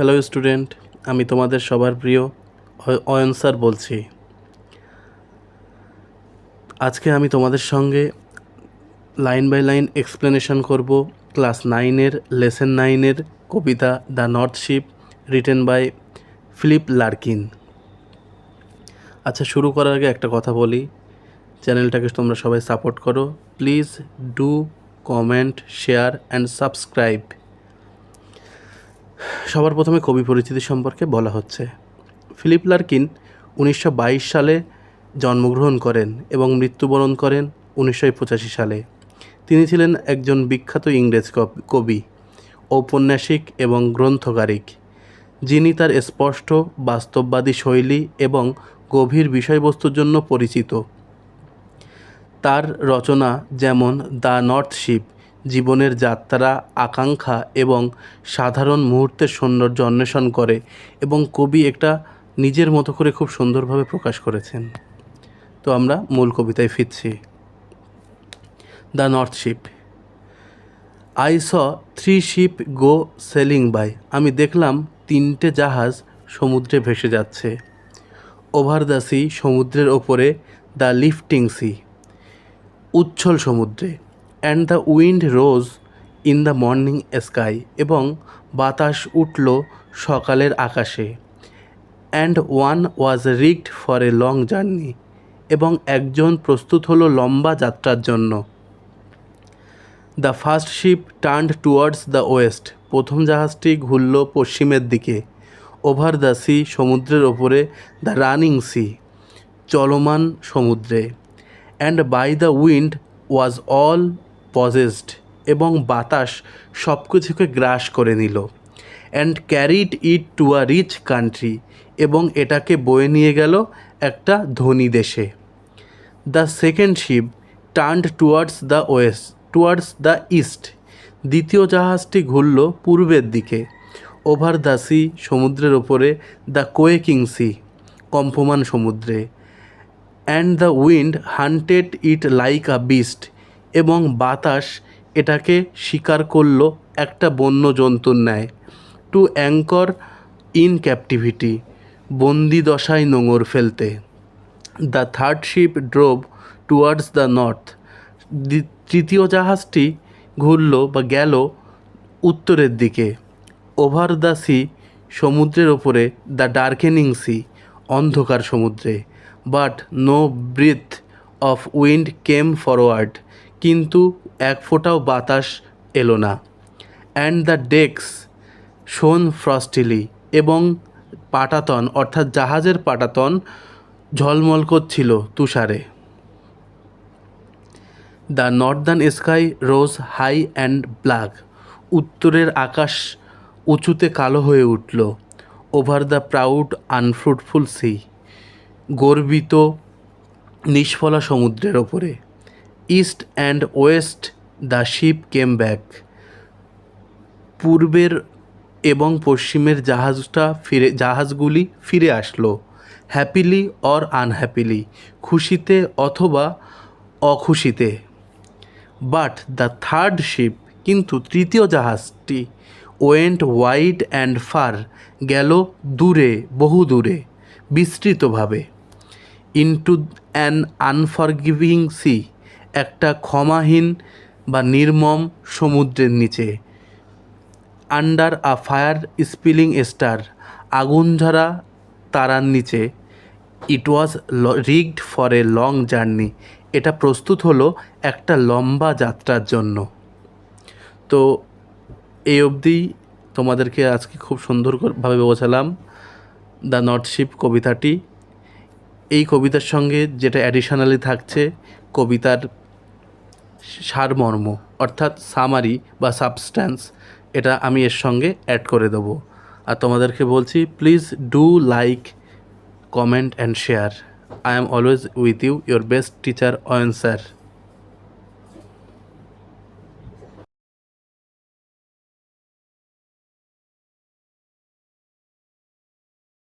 Hello student আমি তোমাদের সবার প্রিয় অয়- অয়ন স্যার বলছি। আজকে আমি তোমাদের সঙ্গে লাইন বাই লাইন এক্সপ্লেনেশন করব ক্লাস নাইনের লেসেন নাইনের কবিতা the north ship written by Philip Larkin আচ্ছা শুরু করার আগে একটা কথা বলি। চ্যানেলটাকে তোমরা সবাই সাপোর্ট করো। Please do comment share and subscribe সবার প্রথমে কবি পরিচিতি সম্পর্কে বলা হচ্ছে। ফিলিপ লার্কিন উনিশশো বাইশ সালে জন্মগ্রহণ করেন এবং মৃত্যুবরণ করেন উনিশশো পঁচাশি সালে। তিনি ছিলেন একজন বিখ্যাত ইংরেজ কবি ঔপন্যাসিক এবং গ্রন্থকারিক, যিনি তার স্পষ্ট, বাস্তববাদী শৈলী এবং গভীর বিষয়বস্তুর জন্য পরিচিত। তার রচনা যেমন দ্য নর্থ শিপ জীবনের যাত্রা, আকাঙ্ক্ষা এবং সাধারণ মুহূর্তের সৌন্দর্য অন্বেষণ করে এবং কবি একটা নিজের মতো করে খুব সুন্দরভাবে প্রকাশ করেছেন। তো আমরা মূল কবিতায় ফিরছি। The north ship. I saw three ship go sailing by আমি দেখলাম তিনটে জাহাজ সমুদ্রে ভেসে যাচ্ছে। ওভার দ্য সি সমুদ্রের ওপরে দ্য লিফটিং সি উচ্ছল সমুদ্রে। And the wind rose in the morning sky এবং বাতাস উঠল সকালের আকাশে। And one was rigged for a long journey এবং একজন প্রস্তুত হলো লম্বা যাত্রার জন্য। The first ship turned towards the west প্রথম জাহাজটি ঘুরল পশ্চিমের দিকে। ওভার দ্য সি সমুদ্রের ওপরে দ্য রানিং সি চলমান সমুদ্রে। And by the wind was all possessed এবং বাতাস সব কিছুকে গ্রাস করে নিল and carried it to a rich country এবং এটাকে বয়ে নিয়ে গেল একটা ধনী দেশে। The second ship turned towards the west towards the east দ্বিতীয় জাহাজটি ঘুরল পূর্বের দিকে। ওভার দ্য সি সমুদ্রের ওপরে দ্য কোয়েকিং সি কম্পমান সমুদ্রে। And the wind hunted it like a beast এবং বাতাস এটাকে শিকার করল একটা বন্য জন্তুর ন্যায়। টু অ্যাঙ্কর ইন ক্যাপটিভিটি বন্দি দশায় নোঙর ফেলতে। The third ship drove towards the north তৃতীয় জাহাজটি ঘুরল বা গেল উত্তরের দিকে। ওভার দ্য সি সমুদ্রের ওপরে দ্য ডার্কেনিং সি অন্ধকার সমুদ্রে। But no breath of wind came forward কিন্তু এক ফোঁটাও বাতাস এলো না। অ্যান্ড দ্য ডেক্স শোন ফ্রস্টিলি এবং পাটাতন, অর্থাৎ জাহাজের পাটাতন ঝলমল করছিল তুষারে। The northern sky rose high and black উত্তরের আকাশ উঁচুতে কালো হয়ে উঠল। Over the proud unfruitful sea গর্বিত, নিষ্ফলা সমুদ্রের ওপরে। East and west the ship came back. পূর্বের এবং পশ্চিমের জাহাজটা ফিরে, জাহাজগুলি ফিরে আসলো, হ্যাপিলি অর আনহ্যাপিলি, খুশিতে অথবা অখুশিতে। বাট দ্য থার্ড শিপ, কিন্তু তৃতীয় জাহাজটি ওয়েন্ট ওয়াইড অ্যান্ড ফার, গেল দূরে, বহু দূরে, বিস্তৃতভাবে। ইন্টু অ্যান আনফরগিভিং সি একটা ক্ষমাহীন বা নির্মম সমুদ্রের নিচে। Under a fire spilling star আগুনঝরা তারার নিচে। It was rigged for a long journey এটা প্রস্তুত হলো একটা লম্বা যাত্রার জন্য। তো, এই অবধি তোমাদেরকে আজকে খুব সুন্দরভাবে বোঝালাম দ্য নর্থ শিপ কবিতাটি। এই কবিতার সঙ্গে যেটা অ্যাডিশনালি থাকছে, কবিতার সারমর্ম, অর্থাৎ সামারি বা সাবস্ট্যান্স এটা আমি এর সঙ্গে অ্যাড করে দেব। আর তোমাদেরকে বলছি please do like comment and share I am always with you your best teacher Owen sir